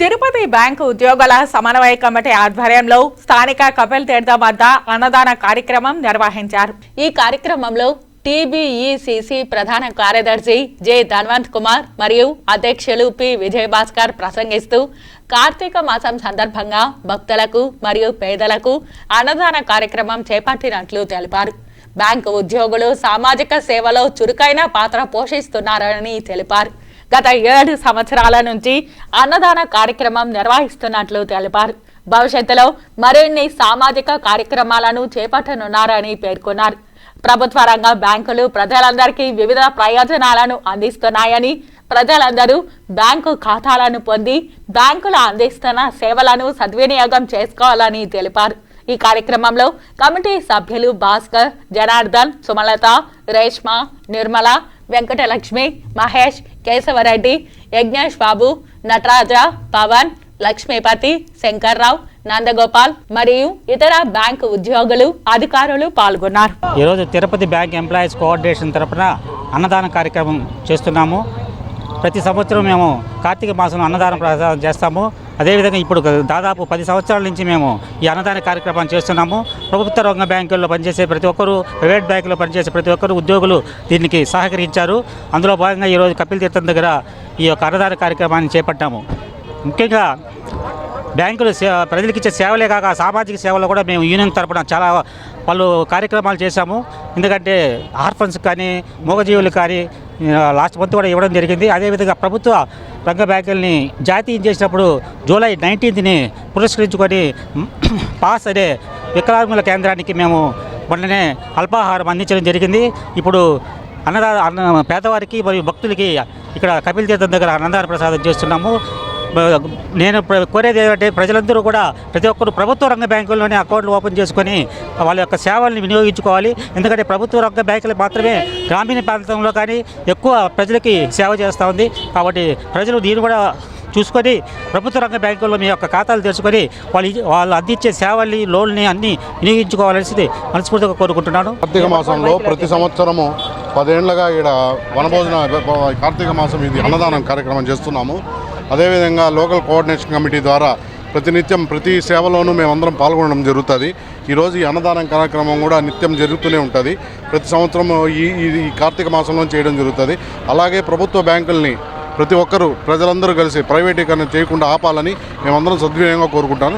Tirupati bank ఉద్యోగుల సమన్వయ committee ఆధ్వర్యంలో స్థానిక కపిల్ తీర్థం వద్ద అన్నదాన కార్యక్రమం నిర్వహించారు. ఈ కార్యక్రమంలో టీబీఈసిసి ప్రధాన కార్యదర్శి జె ధన్వంత్ కుమార్ మరియు అధ్యక్షులు పి విజయభాస్కర్ ప్రసంగిస్తూ కార్తీక మాసం సందర్భంగా భక్తులకు మరియు పేదలకు అన్నదాన కార్యక్రమం చేపట్టినట్లు తెలిపారు. బ్యాంకు ఉద్యోగులు సామాజిక సేవలో చురుకైన పాత్ర పోషిస్తున్నారని తెలిపారు. గత ఏడు సంవత్సరాల నుంచి అన్నదాన కార్యక్రమం నిర్వహిస్తున్నట్లు తెలిపారు. భవిష్యత్తులో మరిన్ని సామాజిక కార్యక్రమాలను చేపట్టనున్నారని పేర్కొన్నారు. ప్రభుత్వ రంగ బ్యాంకులు ప్రజలందరికీ వివిధ ప్రయోజనాలను అందిస్తున్నాయని ప్రజలందరూ బ్యాంకు ఖాతాలను పొంది బ్యాంకులు అందిస్తున్న సేవలను సద్వినియోగం చేసుకోవాలని తెలిపారు. ఈ కార్యక్రమంలో కమిటీ సభ్యులు భాస్కర్ జనార్దన్ సుమలత రేష్మ నిర్మల వెంకటలక్ష్మి మహేష్ కేశవరెడ్డి యజ్ఞేష్ బాబు నటరాజ పవన్ లక్ష్మీపతి శంకర్రావు నందగోపాల్ మరియు ఇతర బ్యాంకు ఉద్యోగులు అధికారులు పాల్గొన్నారు. ఈరోజు తిరుపతి బ్యాంక్ ఎంప్లాయీస్ కోఆర్డినేషన్ తరపున అన్నదాన కార్యక్రమం చేస్తున్నాము. ప్రతి సంవత్సరం మేము కార్తీక మాసంలో అన్నదానం ప్రసాదం చేస్తాము. అదేవిధంగా ఇప్పుడు దాదాపు పది సంవత్సరాల నుంచి మేము ఈ అన్నదాన కార్యక్రమాన్ని చేస్తున్నాము. ప్రభుత్వ రంగ బ్యాంకుల్లో పనిచేసే ప్రతి ఒక్కరూ ప్రైవేట్ బ్యాంకులో పనిచేసే ప్రతి ఒక్కరు ఉద్యోగులు దీనికి సహకరించారు. అందులో భాగంగా ఈరోజు కపిల్ తీర్థం దగ్గర ఈ యొక్క అన్నదాన కార్యక్రమాన్ని చేపట్టాము. ముఖ్యంగా బ్యాంకులు ప్రజలకు ఇచ్చే సేవలే కాక సామాజిక సేవలు కూడా మేము యూనియన్ తరపున చాలా పలు కార్యక్రమాలు చేశాము. ఎందుకంటే ఆర్ఫన్స్ కానీ మూగజీవులు కానీ లాస్ట్ మంత్ కూడా ఇవ్వడం జరిగింది. అదేవిధంగా ప్రభుత్వ రంగ బ్యాంకుల్ని జాతీయం చేసినప్పుడు జూలై నైన్టీన్త్ని పురస్కరించుకొని పాస్ అనే వికలాంగుల కేంద్రానికి మేము మొన్ననే అల్పాహారం అందించడం జరిగింది. ఇప్పుడు అన్నదా అన్న పేదవారికి మరియు భక్తులకి ఇక్కడ కపిల్ తీర్థం దగ్గర అన్నదాన ప్రసాదం చేస్తున్నాము. నేను ప్ర- కోరేది ఏమంటే ప్రజలందరూ కూడా ప్రతి ఒక్కరు ప్రభుత్వ రంగ బ్యాంకుల్లోనే అకౌంట్లు ఓపెన్ చేసుకొని వాళ్ళ యొక్క సేవల్ని వినియోగించుకోవాలి. ఎందుకంటే ప్రభుత్వ రంగ బ్యాంకులు మాత్రమే గ్రామీణ ప్రాంతంలో కానీ ఎక్కువ ప్రజలకి సేవ చేస్తూ ఉంది. కాబట్టి ప్రజలు దీన్ని కూడా చూసుకొని ప్రభుత్వ రంగ బ్యాంకుల్లో మీ యొక్క ఖాతాలు తెరుచుకొని వాళ్ళు ఇ- వాళ్ళు అందించే సేవల్ని లోన్ని అన్ని వినియోగించుకోవాలనేది మనస్ఫూర్తిగా కోరుకుంటున్నాను. కార్తీక మాసంలో ప్రతి సంవత్సరము పదేళ్ళుగా ఇక్కడ వనభోజన కార్తీక మాసం ఇది అన్నదానం కార్యక్రమం చేస్తున్నాము. అదేవిధంగా లోకల్ కోఆర్డినేషన్ కమిటీ ద్వారా ప్రతినిత్యం ప్రతి సేవలోనూ మేమందరం పాల్గొనడం జరుగుతుంది. ఈరోజు ఈ అన్నదానం కార్యక్రమం కూడా నిత్యం జరుగుతూనే ఉంటుంది. ప్రతి సంవత్సరం ఈ ఈ- కార్తీక మాసంలో చేయడం జరుగుతుంది. అలాగే ప్రభుత్వ బ్యాంకుల్ని ప్రతి ఒక్కరూ ప్రజలందరూ కలిసి ప్రైవేటీకరణ చేయకుండా ఆపాలని మేమందరం సద్వినియోగంగా కోరుకుంటాను.